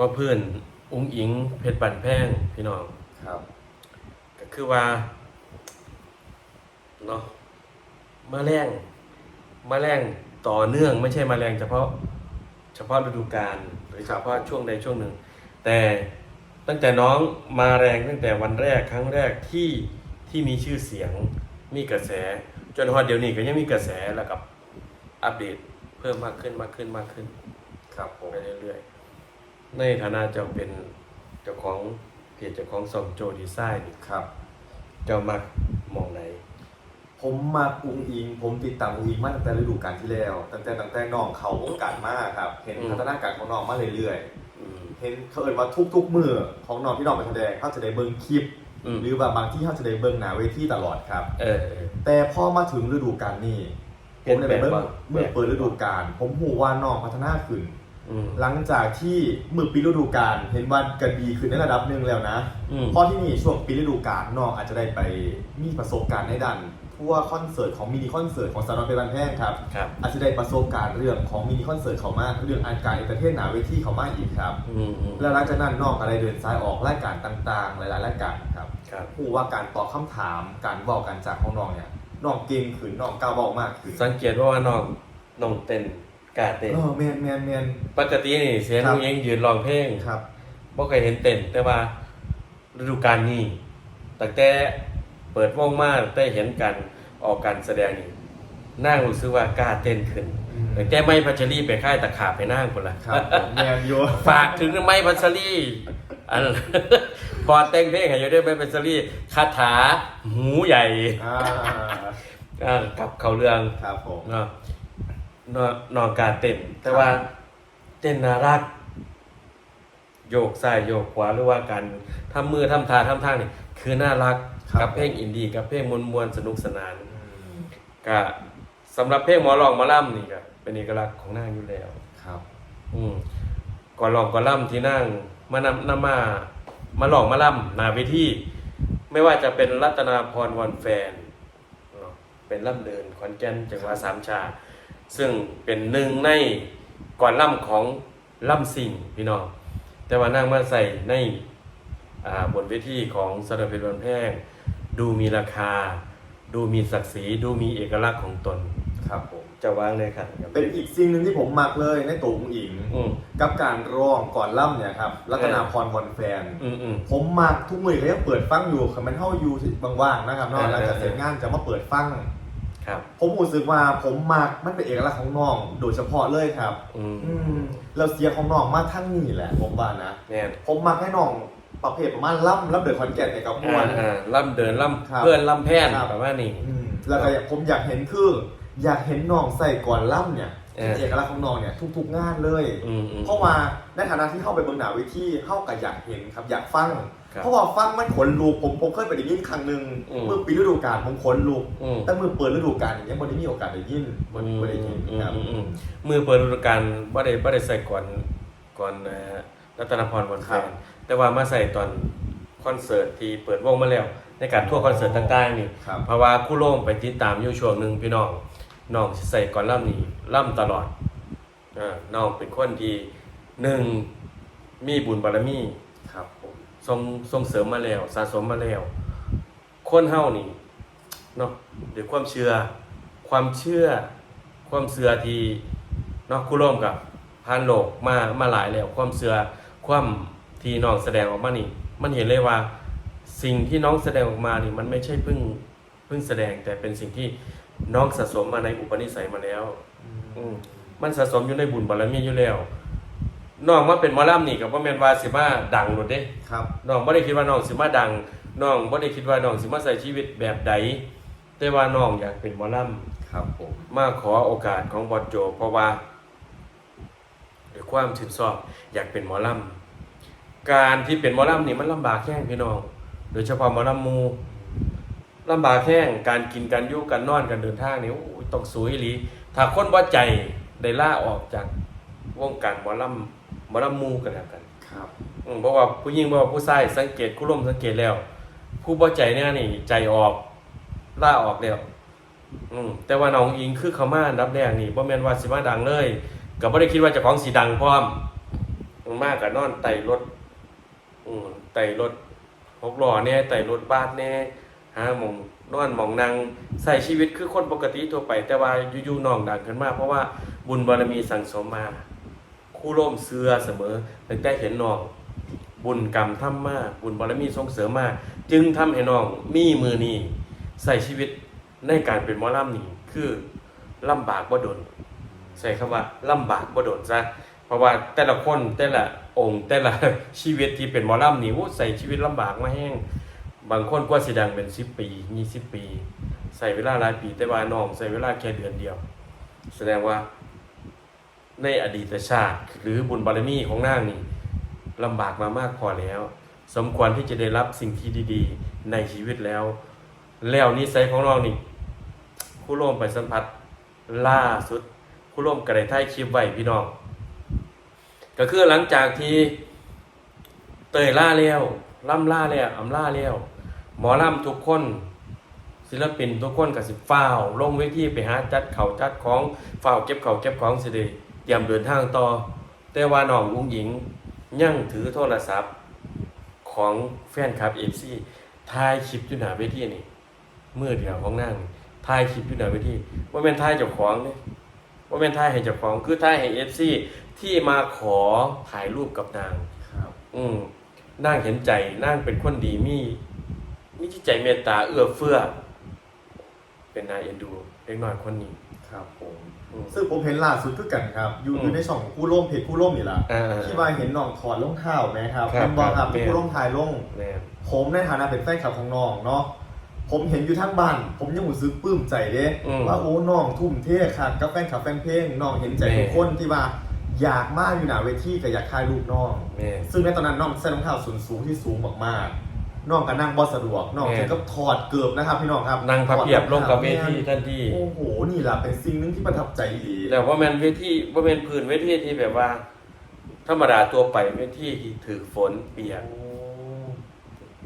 ว่าเพื่อนอุ้งอิงเพชรบันแพงพี่น้องครับก็คือว่าเนาะแมลงแมลงต่อเนื่องไม่ใช่แมลงเฉพาะ เฉพาะฤดูกาลหรือเฉพาะช่วงใดช่วงหนึ่ง แต่ตั้งแต่น้องมาแรงตั้งแต่วันแรกครั้งแรกที่ที่มีชื่อเสียงมีกระแส จนฮอดเดี๋ยวนี้ก็ยังมีกระแสแล้วกับอัปเดตเพิ่มมากขึ้นมากขึ้นมากขึ้น ครับผมไปเรื่อยๆ ในฐานะเจ้าเป็นเจ้าของเพจเจ้าของซองโจดีไซน์นี่ครับ เจ้ามักมองไหน ผมมาอุ้งอิง ผมติดตามอุ้งอิงมาตั้งแต่ฤดูกาลที่แล้ว ตั้งแต่ตั้งแต่น้องเขาวงการมากครับ เห็นอืม พัฒนาการของน้องมาเรื่อยอืม ๆ เห็นเขาเอ่ยว่าทุกๆมือของน้องที่น้องไปแสดงเขาจะได้เบิ่งคลิป อืม หรือว่าบางที่เขาจะได้เบิ่งหน้าเวทีตลอดครับ เออ แต่พอมาถึงฤดูกาลนี้ผเปลี่ยมนได้แปไปลงเบิ่งว่า เมื่อเปิดฤดูกาลผมหูว่าน้องพัฒนาขึ้น อืม หลังจากที่มือปีฤดูกาลเห็นว่ากันดีขึ้นในระดับหนึ่งแล้วนะอืม เพราะที่นี่ช่วงปีฤดูกาลน้องอาจจะได้ไปมีประสบการณ์ในด้านทั่วคอนเสิร์ตของมินิคอนเสิร์ตของสารนเป็นบันแพงครับ ครับ อาจจะได้ประสบการณ์เรื่องของมินิคอนเสิร์ตเขามากเรื่องอันการเอนเตอร์เทนหนาเวทีเขามากอีกครับ อืมอืมแล้วหลังจากนั้นน้องอะไรเดินซ้ายออกรายการต่างๆ หลายๆรายการครับครับ ผู้ว่าการตอบคำถามการบอกการจากของน้องเนี่ยน้องเก่งขึ้นน้องก้าวบอกมากขึ้น สังเกตว่าว่าน้องน้องเต้น กล้าเต้น เออแมนแมนแมน ปกตินี่เสียงครับน้องเองยืนร้องเพลงครับ บ่เคยเห็นเต้นแต่ว่าฤดูกาลนี้ตั้งแต่เปิดวงมาตั้งแต่เห็นกันออกการแสดงนี่นั่งรู้สึกว่ากล้าเต้นขึ้นอืม ตั้งแต่ไม่พัชรีไปค่ายตะขาบไปนั่งคนละครับผมแมนอยู่ฝากถึงไม่พัชรีอัน พอแต่งเพลงให้อยู่ด้วยไม่พัชรีคาถาหูใหญ่อ่าอ่ากับเขาเรื่องครับผม เนาะเนาะนองการเต้น แต่ว่าเต้นน่ารัก โยกซ้ายโยกขวาหรือว่าการทำมือทำท่าทำทางนี่คือน่ารักครับ กับเพลงอินดี้กับเพลงมวลๆสนุกสนานอืมก็สำหรับเพลงหมอลองหมอล่ำนี่ก็เป็นเอกลักษณ์ของนางอยู่แล้ว ครับ อืมก่อนลองก่อนล่ำที่นั่งมานำนำมา มาลองมาล่ำหนาเวทีไม่ว่าจะเป็นรัตนาพรวันแฟนเนาะเป็นล่ำเดินขอนแก่นจังหวัดสามชา ซึ่งเป็นหนึ่งในก่อนล่ำของล่ำสิ่งพี่น้อง แต่ว่านั่งมาใส่ในอ่าบนเวทีของสระเพชรวันแพงดูมีราคา ดูมีศักดิ์ศรีดูมีเอกลักษณ์ของตนครับผมจะวางเลยครับเป็นอีกสิ่งหนึ่งที่ผมมักเลยในตัวของอิงอืมกับการร้องก่อนล่ำเนี่ยครับรัตนาพรบอลแฟนอืมอืมผมมักทุกมือเขายังเปิดฟังอยู่คันมันเท่าอยู่ที่ว่างๆนะครับเนอกเออหลังจากเสร็จงานจะมาเปิดฟัง ครับ ผมรู้สึกว่าผมมักมันเป็นเอกลักษณ์ของน้อง โดยเฉพาะเลยครับ อืมอืมเราเสียงของน้องมาทั้งนี้แหละ ผมว่านะแน่นผมมักให้น้องประเภทประมาณล่ำล่ำเดือดคอนแก่นเนี่ยกับมวอ่านอ่าล่ำเดินครับล่ำเพื่อนล่ำแพนครับ แบบว่านี่ อืมแล้วก็อยากผมอยากเห็นคือ อยากเห็นน้องใส่ก่อนล่ำเนี่ยเออ เป็นเอกลักษณ์ของน้องเนี่ยทุกๆงานเลย อืมอืม เพราะว่าในฐานะที่เข้าไปเบื้องหน้าเวทีเข้ากับอยากเห็นครับอยากฟังครับ เพราะว่าฟังมันขนลุกผมผมเคยไปได้ยินครั้งหนึ่งอืมเมื่อปีฤดูกาลผมขนลุกอืม แต่เมื่อเปิดฤดูกาลอย่างเงี้ยมันได้มีโอกาสได้ยินมันไม่ได้ยินครับ อืมอืมมือเปิดฤดูกาลว่าได้ว่าได้ใส่ก่อนก่อนเอ่อรัตนพรวันแฟครับ นแต่ว่ามาใส่ตอนคอนเสิร์ตที่เปิดวงมาแล้ว ในการทั่วร์คอนเสิร์ตต่างๆนี่ครับ เพราะว่าคู่โล่งไปติดตามอยู่ช่วงหนึ่งพี่น้องน้องสิใส่ก่อนล่ำนี่ล่ำตลอดอ่าน้องเป็นคนที่หนึ่งมีบุญบารมี ครับ ผมส่งส่งเสริมมาแล้ว สะสมมาแล้ว คนเฮานี่เนาะด้วยความเชื่อ ความเชื่อ ความเชื่อที่เนาะคู่ร่วมกับพานโลกมามาหลายแล้ว ความเชื่อความที่น้องแสดงออกมานี่ มันเห็นเลยว่าสิ่งที่น้องแสดงออกมานี่มันไม่ใช่เพิ่งเพิ่งแสดงแต่เป็นสิ่งที่น้องสะสมมาในอุปนิสัยมาแล้ว อืมมันสะสมอยู่ในบุญบารมีอยู่แล้ว น้องมาเป็นหมอลำนี่กับว่าแม่นว่าสิมาดังโลดเด้ครับ น้องบ่ได้คิดว่าน้องสิมาดัง น้องบ่ได้คิดว่าน้องสิมาใช้ชีวิตแบบใดแต่ว่าน้องอยากเป็นหมอลครับผมำมาขอโอกาสของบอดโจ เพราะว่าด้วยความชื่นชอบอยากเป็นหมอลำการที่เป็นหมอลำนี่มันลำบากแค่พี่น้อง โดยเฉพาะหมอลำหมูลำบากแค่การกินการอยู่การนอนการเดินทางนี่โอ้ยต้องสวยอีหลีถ้าคนบ่ใจได้ล่าออกจากวงการหมอลำ หมอลำหมูกันแล้วกันครับ อืมเพราะว่าผู้หญิงเพราะว่าผู้ชายสังเกตคู่ร่วมสังเกตแล้ว ผู้บ่ใจเนี่ยนี่ใจออกล่าออกแล้วอืมแต่ว่าน้องอิงคือเขามาอันดับแรกนี่บ่แม่นว่าสิมาดังเลยก็บ่ได้คิดว่าเจะของสีดังพร้อมอืมันมากกับนอนไต่รถอืมไต่รถหกล้อเนี่ยไต่รถบ้านเนี่ยหาหมองนอนหมองนางใส่ชีวิตคือคนปกติทั่วไป แต่ว่าอยู่ๆน้องดังขึ้นมากเพราะว่าบุญบารมีสั่งสมมา คู่ร่มเสือเสมอตั้งแต่เห็นน้องบุญกรรมทำมากบุญบารมีส่งเสริมมาก จึงทำให้น้องมีมือนี้ใส่ชีวิตในการเป็นหมอลำนี่คือลำบากบ่ดนใช้คำว่าลำบากบ่โดนซะเพราะว่าแต่ละคนแต่ละองค์แต่ละชีวิตที่เป็นหมอลำนี่โอ้ใส่ชีวิตลำบากมาแห้งบางคนกว่าสิดังเป็น10ปี20ปี ใส่เวลาหลายปีแต่ว่าน้องใส่เวลาแค่เดือนเดียว แสดงว่า ในอดีตชาติ หรือบุญบารมีของนางนี่ลำบากมามากพอแล้ว สมควรที่จะได้รับสิ่งที่ดีๆ ในชีวิตแล้ว แล้วนิสัยของน้องนี่ผู้ร่วมไปสัมผัสล่าสุด ผู้ร่วมกระไดท้ายคลิปไว้พี่น้อง ก็คือหลังจากที่เตยล่าแล้วล่ำล่าแล้วอำล่าแล้ว หมอล่ำทุกคนศิลปินทุกคนกับสิฟ้าวลงเวทีไปหาจัดเขาจัดของฝ้าวเก็บเขาเก็บของสิเด เตรียมเดินทางต่อ แต่ว่าน้องอุ้งหญิงยังถือโทรศัพท์ของแฟนคลับเอฟซีถ่ายคลิปอยู่หน้าเวทีนี่มือเดียวของนางถ่ายคลิปอยู่หน้าเวทีว่าเป็นถ่ายเจ้าของเนี่ยว่าเป็นท่ายให้เจ้าของ คือท่ายให้เอฟซีที่มาขอถ่ายรูปกับนาง ครับ อืมนางเห็นใจนางเป็นคนดีมีมีจิตใจเมตตาเอื้อเฟื้อ เป็นนายเอ็นดูเล็กน้อยคนนี้ครับผมอืม ซึ่งผมเห็นล่าสุดคือกันครับอยู่อืมอยู่ในช่องของผู้ร่วมเพจผู้ร่วมนี่แหละอ่าที่ว่าเห็นน้องถอดรองเท้าไหมครับครับเป็นบอกครับครับเป็นผู้ร่วมถ่ายลงแม่นผมในฐานะเป็นแฟนคลับของน้องเนาะผมเห็นอยู่ทั้งบ้าน ผมยังรู้สึกปลื้มใจเด้อืมว่าโอ้น้องทุ่มเทค่ะกับแฟนคลับแฟนเพลงน้องเห็นใจแม่ทุกคนที่ว่าอยากมากอยู่หนาเวทีแต่อยากถ่ายรูปน้องแม่นซึ่งในตอนนั้นน้องใส่รองเท้าส้นสูงที่สูงมากๆ น้องก็นั่งบอสะดวกน้องแม่ ถึงกับถอดเกือบนะครับ พี่น้องครับนางพับเพียบลงกับเวทีแม่ทันทีโอ้โหนี่แหละเป็นสิ่งหนึงที่ประทับใจดีแล้วว่าแมนเวทีว่าแมนพื้นเวทีที่แบบว่า ธรรมดาตัวไปเวทีที่ถือฝนเปียก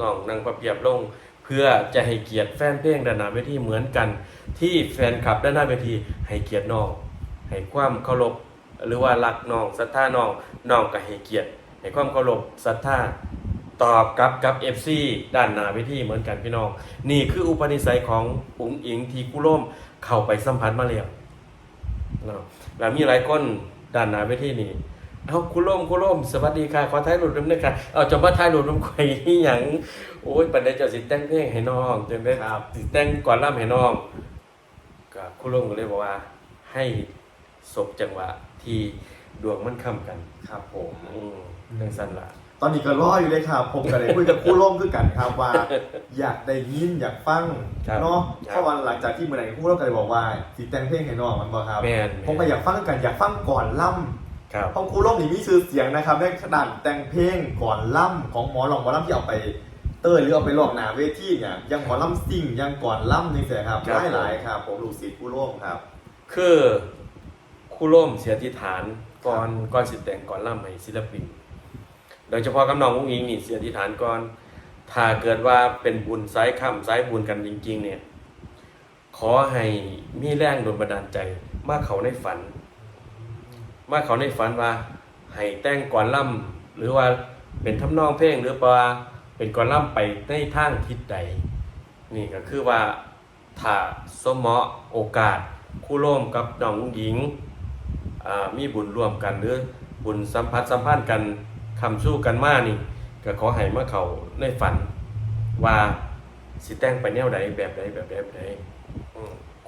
น้องนางประเปียบลง เพื่อจะให้เกียรติแฟนเพลงด้านหน้าเวทีเหมือนกัน ที่แฟนคลับด้านหน้าเวทีให้เกียรติน้องให้ความเคารพหรือว่ารักน้องศรัทธาน้องน้องก็ให้เกียรติให้ความเคารพศรัทธา ตอบกลับกับ FC ด้านหน้าเวทีเหมือนกันพี่น้อง นี่คืออุปนิสัยของอุ๋งอิงที่กุล่มเข้าไปสัมผัสมาแล้วเนาะแล้วมีหลายคนด้านหน้าเวทีนี่เอาคุณล่มคุณล่มสวัสดีค่ะขอถ่ายรูปด้วยนะคะเอาจะมาถ่ายรูปน้ำข่อยที่หยังโอ้ยปันได้เจ้าสิแต่งเพลงให้น้องจังได้ครับสิแต่งก่อนล่ำให้น้องก็คุณล่มก็เลยบอกว่า ให้ศพจังหวะที่ดวงมันค้ำกัน ครับผมอืมจังสั้นละ ตอนนี้ก็รออยู่เลยครับ ผมก็เลยคุยกับคู่ร่วมคือกันครับว่า อยากได้ยินอยากฟังครับเนาะครับเพราะวันหลังจากที่เมื่อไหร่คู่ร่วมก็เลยบอกว่าสิแต่งเพลงให้น้องมันบอกครับแม่น ผมก็อยากฟังกันอยากฟังก่อนล่ครับำเพราะคู่ร่วมนี่มีชื่อเสียงนะครับในขนาดแต่งเพลงก่อนล่ำของหมอลองหมอล่ำที่เอาไปเต้ยหรือเอาไปลองหนาเวทีเนี่ยยังหมอล่ำซิ่งยังก่อนล่ำนี่เสียครับครับหลายๆครับ ผมลูกศิษย์คู่ร่วมครับ คือคู่ร่วมเสียที่ฐานก่อนก่อนสิแต่งก่อนล่ำให้ศิลปิน โดยเฉพาะกับน้องอุ้งอิงนี่เสียที่ฐานก่อนถ้าเกิดว่าเป็นบุญสายค่ำสายบุญกันจริง ๆ เนี่ย ขอให้มีแรงโดนบันดาลใจมาเขาในฝัน มาเขาในฝันว่าให้แต่งก่อนล่ำหรือว่าเป็นทำนองเพลงหรือว่าเป็นก่อนล่ำไปในทางทิศใด นี่ก็คือว่าถ้าสมเหมาะโอกาสคู่ร่วมกับน้องหญิงมีบุญร่วมกันหรือบุญสัมพัทธ์สัมพันธ์กัน คำสู้กันมานี่ก็ขอให้มาเขาในฝัน ว่าสิแต่งไปแนวใดแบบใดแบบใดแบบใด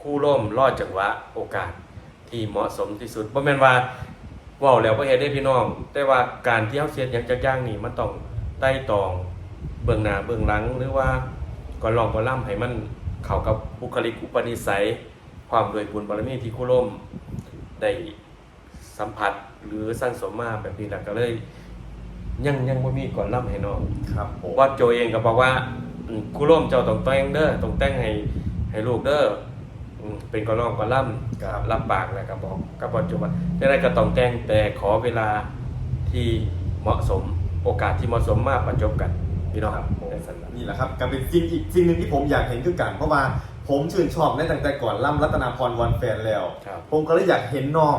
คู่ร่วมรอดจังหวะโอกาสที่เหมาะสมที่สุดบ่แม่นว่าเว้าแล้วบ่เฮ็ดได้พี่น้อง แต่ว่าการที่เฮาเสียดหยังจักย่างนี่มันต้องไต้ตองเบื้องหน้าเบื้องหลัง หรือว่าก่อนลองก่อนล่ำให้มันเข้ากับบุคลิกอุปนิสัย ความด้วยบุญบารมีที่คู่ร่วมได้สัมผัสหรือสร้างสมมาแบบนี้แหละก็เลย ยังยังบ่มีก่อนล่ำให้น้องครับผมว่าโจเองก็บอกว่าอืมครูร่วมเจ้าต้องแต่งเด้อต้องแต่งให้ให้ลูกเด้ออืมเป็นก่อนร้องก่อนล่ำครับรับปากแล้วก็บอกก็บอกโจว่าจะได้ก็ต้องแต่งแต่ขอเวลาที่เหมาะสมโอกาสที่เหมาะสมมาประจบกันพี่น้องครับในสันละ นี่แหละครับก็เป็นสิ่งอีกสิ่งหนึ่งที่ผมอยากเห็นคือกัน เพราะว่าผมชื่นชอบในตั้งแต่ก่อนล่ำรัตนาพรวันแฟนแล้ว ครับ ผมก็เลยอยากเห็นน้อง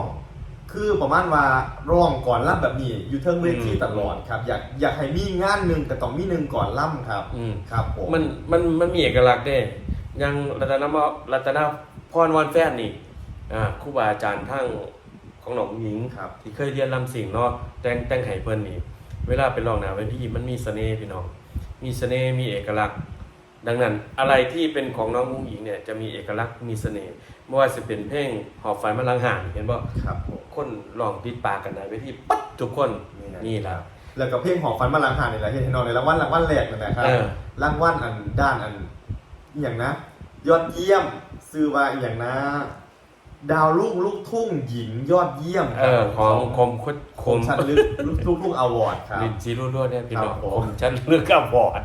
คือประมาณว่าร้องก่อนล่ำแบบนี้ อยู่เทิงเวทีอืมตลอดครับ อยากอยากให้มีงานหนึ่งก็ต้องมีหนึ่งก่อนล่ำครับอืม ครับผมมันมันมันมีเอกลักษณ์เด้อยังรัตนมรัตนพรวันแฟนนี่อ่าครูบาอาจารย์ทั้งของหนองหญิง ครับ ที่เคยเรียนลำสิ่งเนาะแต่งแต่งไห้เพิ่นนี่ เวลาไปลองหนาเวทีมันมีเสน่ห์พี่น้อง มีเสน่ห์มีเอกลักษณ์ ดังนั้น อะไรที่เป็นของน้องมุ้งหญิงเนี่ยจะมีเอกลักษณ์มีเสน่ห์ไม่ว่าจะเป็นเพลงหอบฝันมาลังหานเห็นบ่ครับผม คนลองติดปากกันในเวทีปั๊บทุกคนนี่แหละ แล้วก็เพลงหอฟันมาลังหานี่แหละเห็นให้น้องในรางวัลรางวัลแรกนั่นแหละครับเออ รางวัลอันด้านอันอหย่างนะ ยอดเยี่ยมซื้อว่าอหย่างนะ ดาวลูกลูกทุ่งหญิงยอดเยี่ยมเออของคมคดคคมมชันลึกลูกลูกทุ่งอวอร์ดครับ ลินซีรุ่วๆเนี่ยพี่น้องครับผมผมฉันเลือกกับบอร์ด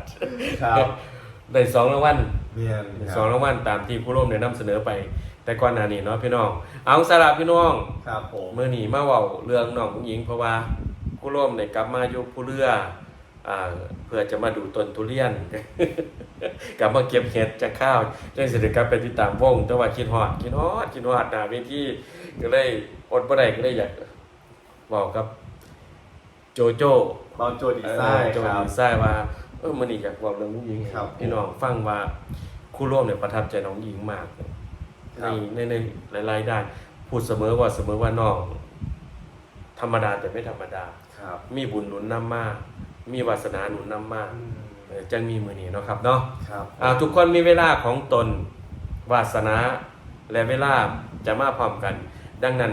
ครับได้สองรางวัลเมียนคสองรับรางวัลตามที่ผู้ร่วมได้นำเสนอไป แต่ก่อนหน้านี้เนาะพี่น้อง เอาสาระพี่น้องครับผมเมื่อนี้มาเว้าเรื่องน้องผู้หญิงเพราะว่าผู้ร่วมได้กลับมาอยู่ผู้เรืออ่าเพื่อจะมาดูต้นทุเรียน กลับมาเก็บเห็ดจากข้าวจังสิได้กลับไปติดตามวง แต่ว่าคิดฮอดคิดฮอดคิดฮอดหน้าเวทีก็เลยอดบ่ได้ก็เลยอยากเว้ากับ โจโจ้ เบาโจดีเออไซน์โจครับดีไซน์ว่าเออมื้อนี้อยากเว้าเรื่องน้องหญิงให้ครับ พี่น้องฟังว่าคู่ร่วมเนี่ยประทับใจน้องหญิงมากค ในรับในในหลายๆด้านพูดเสมอว่าเสมอว่าน้อง ธรรมดาแต่ไม่ธรรมดา ครับ มีบุญหนุนนำมามีวาสนาหนุนนำมาอืมเออจังมีมือนี้เนาะครับเนาะครับ อ่าทุกคนมีเวลาของตนวาสนาและเวลาจะมาพร้อมกัน ดังนั้น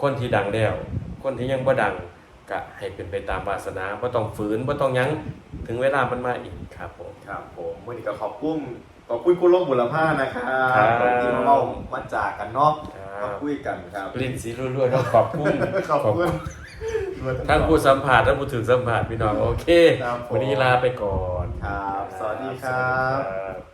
คนที่ดังแล้ว คนที่ยังบ่ดัง ก็ให้เป็นไปตามวาสนาบ่ต้องฝืนบ่ต้องหยั้งถึงเวลามันมาอีกครับผม ครับผมวันนี้ก็ขอบคุณขอบคุณคุณลงบุรพานะครับครับที่มาเล่ามาจากกันเนาะครับมาคุยกันครับลิ้นสีรั่วๆต้องขอบคุณขอบคุณทั้งผู้สัมผัสทั้งผู้ถือสัมผัสพี่น้องโอเคครับผมวันนี้ลาไปก่อนครับ สวัสดีครับสวัสดีครับ